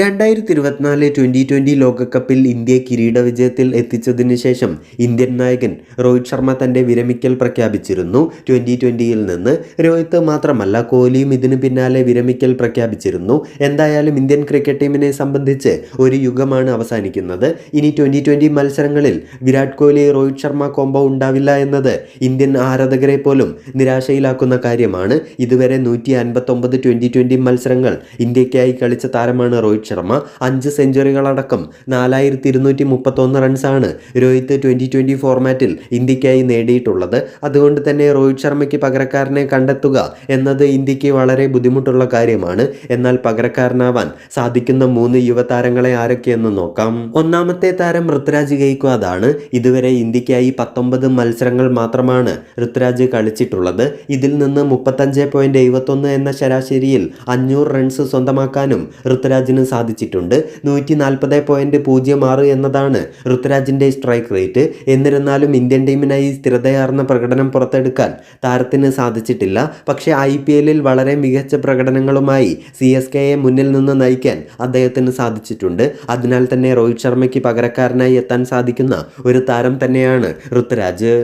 രണ്ടായിരത്തി ഇരുപത്തിനാല് twenty twenty ലോകകപ്പിൽ ഇന്ത്യയെ കിരീട വിജയത്തിൽ എത്തിച്ചതിന് ശേഷം ഇന്ത്യൻ നായകൻ രോഹിത് ശർമ്മ തന്റെ വിരമിക്കൽ പ്രഖ്യാപിച്ചിരുന്നു. ട്വന്റി ട്വന്റിയിൽ നിന്ന് രോഹിത് മാത്രമല്ല കോഹ്ലിയും ഇതിനു പിന്നാലെ വിരമിക്കൽ പ്രഖ്യാപിച്ചിരുന്നു. എന്തായാലും ഇന്ത്യൻ ക്രിക്കറ്റ് ടീമിനെ സംബന്ധിച്ച് ഒരു യുഗമാണ് അവസാനിക്കുന്നത്. ഇനി ട്വന്റി ട്വന്റി മത്സരങ്ങളിൽ വിരാട് കോഹ്ലി രോഹിത് ശർമ്മ കോംബോ ഉണ്ടാവില്ല എന്നത് ഇന്ത്യൻ ആരാധകരെ പോലും നിരാശയിലാക്കുന്ന കാര്യമാണ്. ഇതുവരെ നൂറ്റി അൻപത്തൊമ്പത് ട്വന്റി ട്വന്റി മത്സരങ്ങൾ ഇന്ത്യക്കായി കളിച്ച താരമാണ് രോഹിത് ശർമ്മ അഞ്ച് സെഞ്ചുറികളടക്കം നാലായിരത്തി ഇരുന്നൂറ്റി മുപ്പത്തൊന്ന് റൺസാണ് രോഹിത് ട്വന്റി ട്വന്റി ഫോർമാറ്റിൽ ഇന്ത്യക്കായി നേടിയിട്ടുള്ളത്. അതുകൊണ്ട് തന്നെ രോഹിത് ശർമ്മയ്ക്ക് പകരക്കാരനെ കണ്ടെത്തുക എന്നത് ഇന്ത്യയ്ക്ക് വളരെ ബുദ്ധിമുട്ടുള്ള കാര്യമാണ്. എന്നാൽ പകരക്കാരനാവാൻ സാധിക്കുന്ന മൂന്ന് യുവതാരങ്ങളെ ആരൊക്കെയെന്ന് നോക്കാം. ഒന്നാമത്തെ താരം ഋത്രാജ് ഗെയ്ക്വാദാണ് ഇതുവരെ ഇന്ത്യക്കായി പത്തൊമ്പത് മത്സരങ്ങൾ മാത്രമാണ് ഋത്രാജ് കളിച്ചിട്ടുള്ളത്. ഇതിൽ നിന്ന് മുപ്പത്തഞ്ച് പോയിന്റ് എഴുപത്തൊന്ന് എന്ന ശരാശരിയിൽ അഞ്ഞൂറ് റൺസ് സ്വന്തമാക്കാനും ഋത്വിരാജിന് സാധിച്ചിട്ടുണ്ട്. നൂറ്റി നാൽപ്പത് പോയിന്റ് പൂജ്യം ആറ് എന്നതാണ് ഋതുരാജിന്റെ സ്ട്രൈക്ക് റേറ്റ്. എന്നിരുന്നാലും ഇന്ത്യൻ ടീമിനായി സ്ഥിരതയാർന്ന പ്രകടനം പുറത്തെടുക്കാൻ താരത്തിന് സാധിച്ചിട്ടില്ല. പക്ഷേ ഐ പി എല്ലിൽ വളരെ മികച്ച പ്രകടനങ്ങളുമായി സി എസ് കെയെ മുന്നിൽ നിന്ന് നയിക്കാൻ അദ്ദേഹത്തിന് സാധിച്ചിട്ടുണ്ട്. അതിനാൽ തന്നെ രോഹിത് ശർമ്മയ്ക്ക് പകരക്കാരനായി എത്താൻ സാധിക്കുന്ന ഒരു താരം തന്നെയാണ് ഋത്വിരാജ്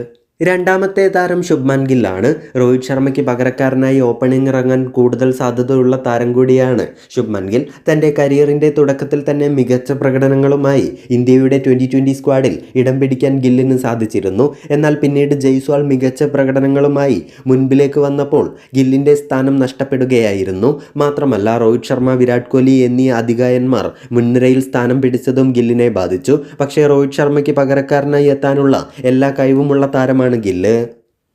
രണ്ടാമത്തെ താരം ശുഭ്മാൻ ഗില്ലാണ്. രോഹിത് ശർമ്മയ്ക്ക് പകരക്കാരനായി ഓപ്പണിംഗ് ഇറങ്ങാൻ കൂടുതൽ സാധ്യതയുള്ള താരം കൂടിയാണ് ശുഭ്മാൻ ഗിൽ. തന്റെ കരിയറിന്റെ തുടക്കത്തിൽ തന്നെ മികച്ച പ്രകടനങ്ങളുമായി ഇന്ത്യയുടെ ട്വന്റി ട്വന്റി സ്ക്വാഡിൽ ഇടം പിടിക്കാൻ ഗില്ലിന് സാധിച്ചിരുന്നു. എന്നാൽ പിന്നീട് ജയ്സ്വാൾ മികച്ച പ്രകടനങ്ങളുമായി മുൻപിലേക്ക് വന്നപ്പോൾ ഗില്ലിന്റെ സ്ഥാനം നഷ്ടപ്പെടുകയായിരുന്നു. മാത്രമല്ല രോഹിത് ശർമ്മ വിരാട് കോഹ്ലി എന്നീ അധികായന്മാർ മുൻനിരയിൽ സ്ഥാനം പിടിച്ചതും ഗില്ലിനെ ബാധിച്ചു. പക്ഷേ രോഹിത് ശർമ്മയ്ക്ക് പകരക്കാരനായി എത്താനുള്ള എല്ലാ കഴിവുമുള്ള താരമാണ് ഗില്ല്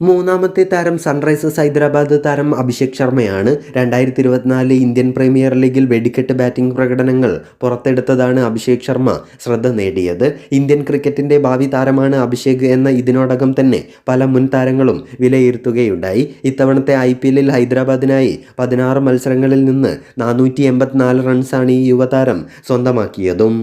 മൂന്നാമത്തെ താരം സൺറൈസേഴ്സ് ഹൈദരാബാദ് താരം അഭിഷേക് ശർമ്മയാണ്. രണ്ടായിരത്തി ഇരുപത്തിനാല് ഇന്ത്യൻ പ്രീമിയർ ലീഗിൽ വെടിക്കെട്ട് ബാറ്റിംഗ് പ്രകടനങ്ങൾ പുറത്തെടുത്തതാണ് അഭിഷേക് ശർമ്മ ശ്രദ്ധ നേടിയത്. ഇന്ത്യൻ ക്രിക്കറ്റിന്റെ ഭാവി താരമാണ് അഭിഷേക് എന്ന ഇതിനോടകം തന്നെ പല മുൻ താരങ്ങളും വിലയിരുത്തുകയുണ്ടായി. ഇത്തവണത്തെ ഐ പി എല്ലിൽ ഹൈദരാബാദിനായി പതിനാറ് മത്സരങ്ങളിൽ നിന്ന് നാനൂറ്റി എൺപത്തിനാല് റൺസാണ് ഈ യുവതാരം സ്വന്തമാക്കിയതും.